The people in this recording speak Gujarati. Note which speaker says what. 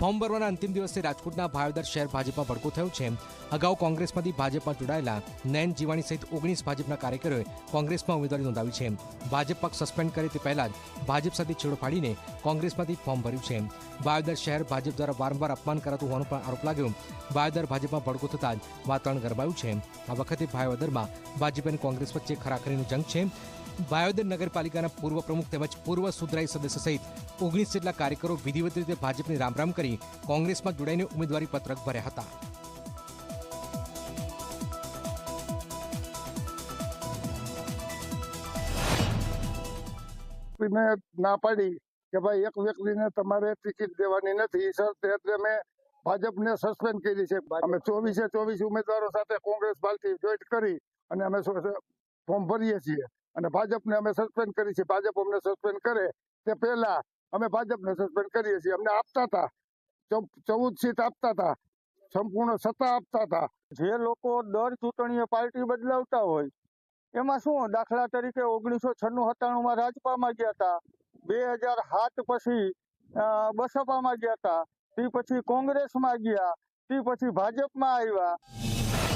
Speaker 1: ફોર્મ ભરવાના અંતિમ દિવસે રાજકોટના ભાવદર શહેર ભાજપમાં ભડકો થયો છે. અગાઉ કોંગ્રેસમાંથી ભાજપમાં જોડાયેલા નયન જીવાણી સહિત ઓગણીસ ભાજપના કાર્યકરોએ કોંગ્રેસમાં ઉમેદવારી નોંધાવી છે. ભાજપ પક્ષ સસ્પેન્ડ કરે તે પહેલા જ ભાજપ સાથે છેડો ફાડીને કોંગ્રેસમાંથી ફોર્મ ભર્યું છે. ભાવદર શહેર ભાજપ દ્વારા વારંવાર અપમાન કરાતું હોવાનો પણ આરોપ લાગ્યો. ભાવદર ભાજપમાં ભડકો થતાં વાતાવરણ ગરમાયું છે. આ વખતે ભાવદરમાં ભાજપ અને કોંગ્રેસ વચ્ચે ખરાખરીનો જંગ છે. ભાયોદર નગરપાલિકાના પૂર્વ પ્રમુખ તેમજ પૂર્વ સુધરાઈ સદસ્ય સહિત ઓગણીસ જેટલા કાર્યકરો વિધિવત રીતે ભાજપને રામરામ કરી કોંગ્રેસમાં જોડાઈને ઉમેદવારી પત્રક ભર્યા હતા.
Speaker 2: મેં ના પાડી કે ભાઈ એક વ્યક્તિને તમારે ટિકિટ દેવાની નથી. સર, તે મેં ભાજપને સસ્પેન્ડ કરી છે. અમે ચોવીસે ચોવીસ ઉમેદવારો સાથે કોંગ્રેસ પાર્ટી જોઈન્ટ કરી અને અમે ફોર્મ ભરીએ છીએ. અને ભાજપને અમે સસ્પેન્ડ કરી છે ભાજપ અમને સસ્પેન્ડ કરે તે પહેલા અમે ભાજપને સસ્પેન્ડ કરીએ છીએ. અમને આપતા હતા. ચૌદ સીટ આપતા હતા. સંપૂર્ણ સત્તા આપતા હતા.
Speaker 3: જે લોકો દર ચૂંટણીએ પાર્ટી બદલાવતા હોય, એમાં શું? દાખલા તરીકે ઓગણીસો છન્નું સત્તાણુંમાં રાજપામાં ગયા હતા. બે હજાર સાત પછી બસપામાં ગયા હતા. તે પછી કોંગ્રેસમાં ગયા. તે પછી ભાજપમાં આવ્યા.